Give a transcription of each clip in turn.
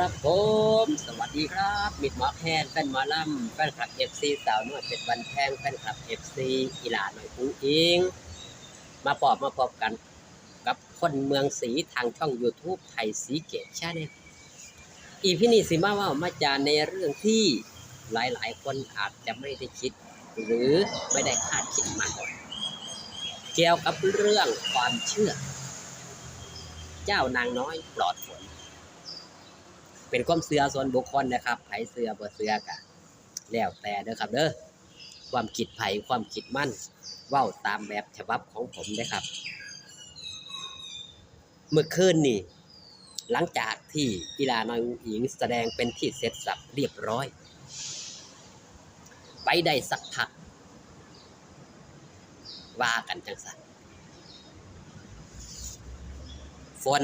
ครับผม สวัสดีครับมิดหมอแคนแฟนหมอลำแฟนคลับเอฟซีสาวนวดเป็ดวันแพงแฟนคลับเอฟซีอีหลาหน่อยอุ้งอิง มาปอบมาพบกัน กับคนเมืองศรีทางช่อง YouTube ไทยสีเกตชาแนลอีพี่นี่สิมาว่ามาจาในเรื่องที่หลายๆ คนอาจจะไม่ได้คิด หรือไม่ได้คาดคิดมาก่อนเกี่ยวกับเรื่องความเชื่อ เจ้านางน้อยปลอดฝน เป็นความเสือส่วนบุคคลนะครับไผเสือบ่เสือกะแล้วแต่เด้อครับเด้อความคิดไผความคิดมั่นเว้าตามแบบฉบับของผมเด้อครับ เมื่อคืนนี่หลังจากที่กีฬาน้อยอุ๋งอิงแสดงเป็นที่เสร็จสับเรียบร้อย ไปได้สักพัก ว่ากันจังสันฝน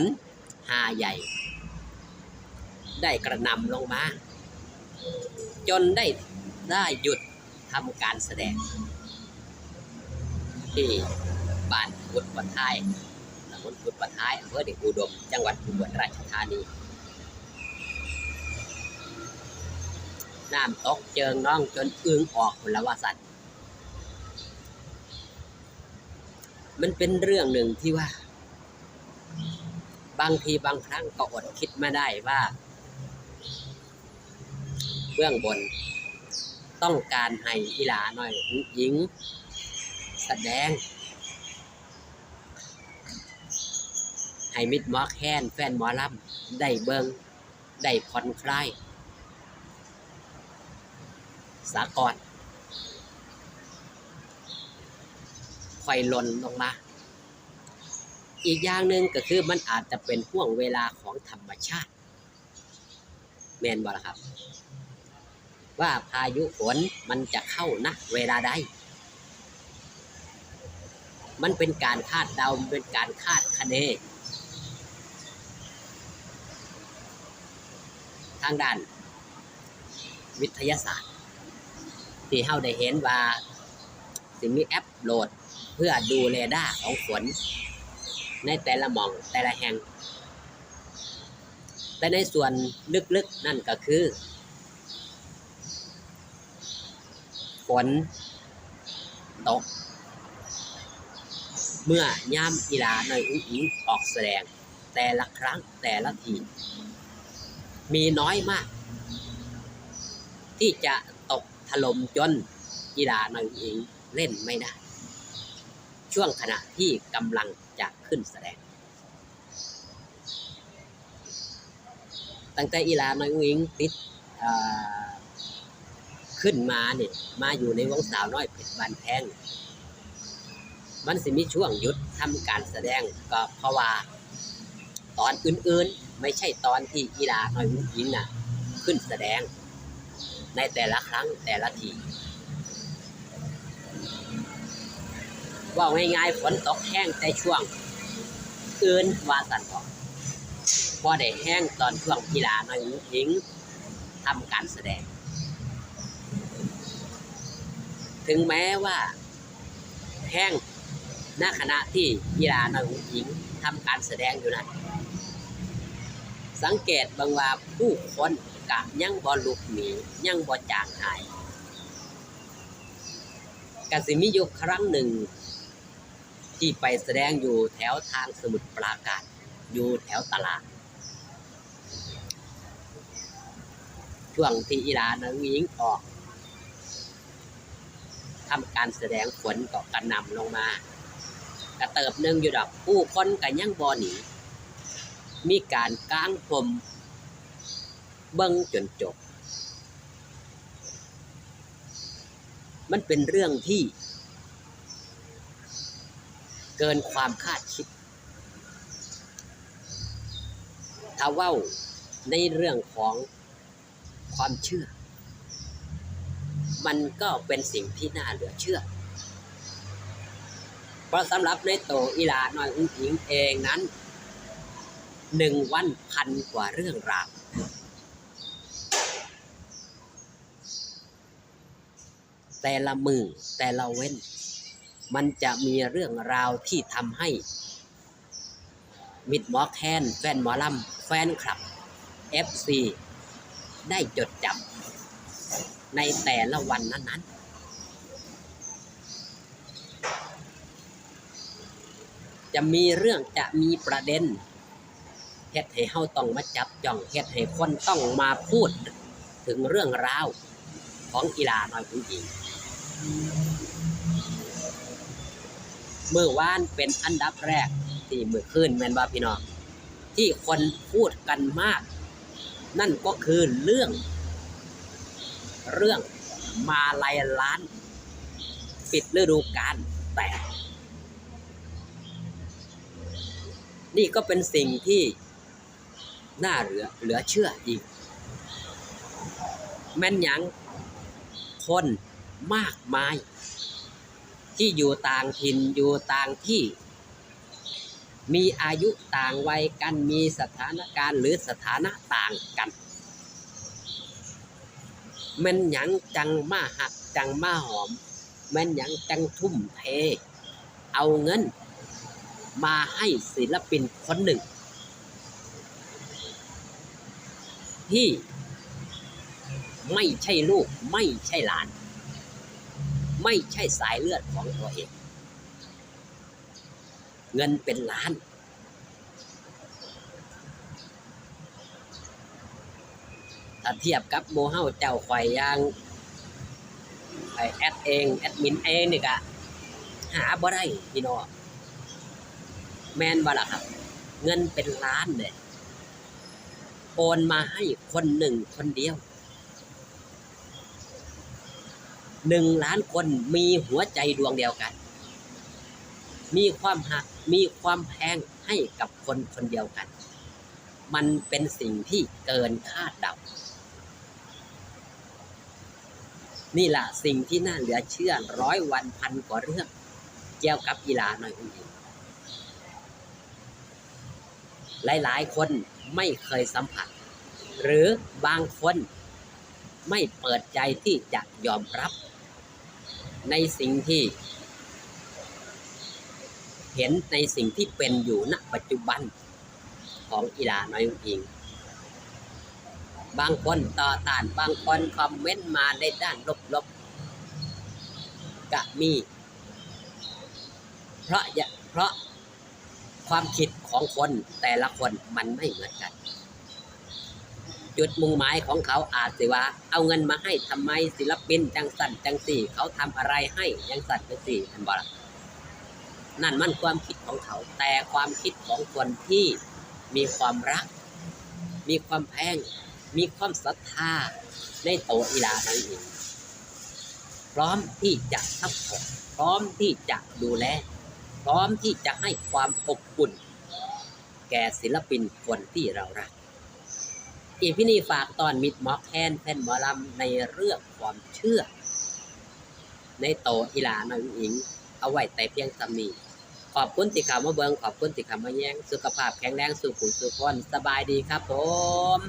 หาใหญ่ ได้กระนำลงมา จนได้ได้หยุดทำการแสดง ที่บ้านกุดปะทายตำบลกุดปะทายอำเภอเดชอุดม จังหวัดอุบลราชธานีน้ำตกเจิงน้องจนอึ้งออกผลวาสันมันเป็นเรื่องหนึ่งที่ว่า บางทีบางครั้งก็อดคิดไม่ได้ว่า บื้องบน ต้องการให้อีหลาหน่อยหญิงแสดง ให้มิดมอแค้นแฟนหมอลำได้เบิงได้ผ่อนคลายสากรค่อยหล่นลงมา อีกอย่างหนึ่งก็คือมันอาจจะเป็นห่วงเวลาของธรรมชาติ แมนบ่ละครับ ว่าพายุฝนมันจะเข้านะเวลาใด มันเป็นการคาดเดามันเป็นการคาดคะเน ทางด้าน วิทยาศาสตร์ ที่เฮาได้เห็นว่าสิมีแอปโหลดเพื่อดูเรดาร์ของฝน ในแต่ละหม่องแต่ละแห่ง แต่ในส่วนลึกๆนั่นก็คือ ฝนตก เมื่อย่ามกีฬาในอุ้งอิงออกแสดง แต่ละครั้งแต่ละที มีน้อยมาก ที่จะตกถล่มจนกีฬาในอุ้งอิงเล่นไม่ได้ ช่วงขณะที่กำลังจะขึ้นแสดง ตั้งแต่อีลาในอุ้งอิงติด ขึ้นมาเนี่ยมาอยู่ในวงสาวน้อยเพชรบานแพงมันสิมีช่วงหยุดทำการแสดงก็เพราะว่า ตอนอื่นๆ ไม่ใช่ตอนที่อีลาน้อยอุ้งอิงน่ะ ขึ้นแสดง ในแต่ละครั้งแต่ละทีว่าง่ายๆฝนตกแห้งแต่ช่วงอื่นว่าสันพอพอได้แห้งตอนช่วงกีฬาน้อยหญิงทำการแสดง ถึงแม้ว่าแห้งณขณะที่กีฬาน้อยหญิงทำการแสดงอยู่นั้นสังเกตบางว่าผู้คนกะยังบ่ลุกหนียังบ่จางหายกสิมีอยู่ครั้งหนึ่ง ที่ไปแสดงอยู่แถวทางสมุทรปราการอยู่แถวตลาด ช่วงที่อีลานังยิงออก ทำการแสดงฝนก็กระนำลงมากระเติบหนึ่งอยู่ดอกผู้คนกันยังบอหนีมีการก้างพรมเบิ้งจนจบ มันเป็นเรื่องที่ เกินความคาดคิดถ้าว่าในเรื่องของความเชื่อ มันก็เป็นสิ่งที่น่าเหลือเชื่อ เพราะสำหรับในโตอีลาน้อยอุ้งอิงเองนั้นหนึ่งวันพันกว่าเรื่องราวแต่ละมือแต่ละเว้น มันจะมีเรื่องราวที่ทำให้ มิดหมอแคนแฟนหมอลำแฟนคลับ FC ได้จดจำ ในแต่ละวันนั้นๆจะมีเรื่องจะมีประเด็นเฮ็ดให้เฮาต้องมาจับจ้องเฮ็ดให้คนต้องมาพูด ถึงเรื่องราวของกีฬาน้อยผู้หญิงเมื่อวานเป็นอันดับแรกที่มือคืนแมนบาพี่น้องที่คนพูดกันมาก นั่นก็คือเรื่อง เรื่องมาลายล้าน ปิดฤดูกาลแต่ นี่ก็เป็นสิ่งที่น่าเหลือเหลือเชื่ออีก แม่นยังคนมากมาย ที่อยู่ต่างถิ่นอยู่ต่างที่ มีอายุต่างวัยกันมีสถานการณ์หรือสถานะต่างกัน แม่นหยังจังมาหักจังมาหอม แม่นหยังจังทุ่มเท เอาเงิน มาให้ศิลปินคนหนึ่ง ที่ไม่ใช่ลูกไม่ใช่หลาน ไม่ใช่สายเลือดของตัวเอง เงินเป็นล้าน ถ้าเทียบกับโมเฮาเจ้าข่อยยางไอแอดเอง แอดมินเองนี่ก็หาบ่ได้พี่น้องแมนบ่ล่ะครับ เงินเป็นล้านเลยโอนมาให้คนหนึ่งคนเดียวหนึ่งล้านคนมีหัวใจดวงเดียวกัน มีความหักมีความแพงให้กับคนคนเดียวกัน มันเป็นสิ่งที่เกินคาดเดา นี่แหละสิ่งที่น่าเหลือเชื่อร้อยวันพันกว่าเรื่องเกี่ยวกับกีฬาหน่อยคุณหญิงหลายๆ คนไม่เคยสัมผัส หรือบางคนไม่เปิดใจที่จะยอมรับ ในสิ่งที่ เห็นในสิ่งที่เป็นอยู่ณปัจจุบันของกีฬาน้อยผู้หญิง บางคนต่อต้าน บางคนคอมเมนต์มาในด้านลบๆก็มี เพราะย่าเพราะความคิดของคนแต่ละคนมันไม่เหมือนกัน จุดมุ่งหมายของเขาอาจสิว่า เอาเงินมาให้ทำไมศิลปินจังสันจังสี่ เขาทำอะไรให้ยังสันจังสี่ทันบอกนั่นมันความคิดของเขา แต่ความคิดของคนที่มีความรัก มีความแพง มีความศรัทธาในโตอีหลานั่นเองพร้อมที่จะซัพพอร์ตพร้อมที่จะดูแล พร้อมที่จะให้ความอบอุ่น แก่ศิลปินคนที่เรารัก อีพี่นี่ฝากตอนมิดมอกแคนแฟนหมอลำในเรื่องความเชื่อ ในโตอีหลาน้อยอิง เอาไว้แต่เพียงสำนีขอบคุณที่เข้ามาเบิงขอบคุณที่เข้ามาแย้งสุขภาพแข็งแรงสุขุมสุขคนสบายดีครับผม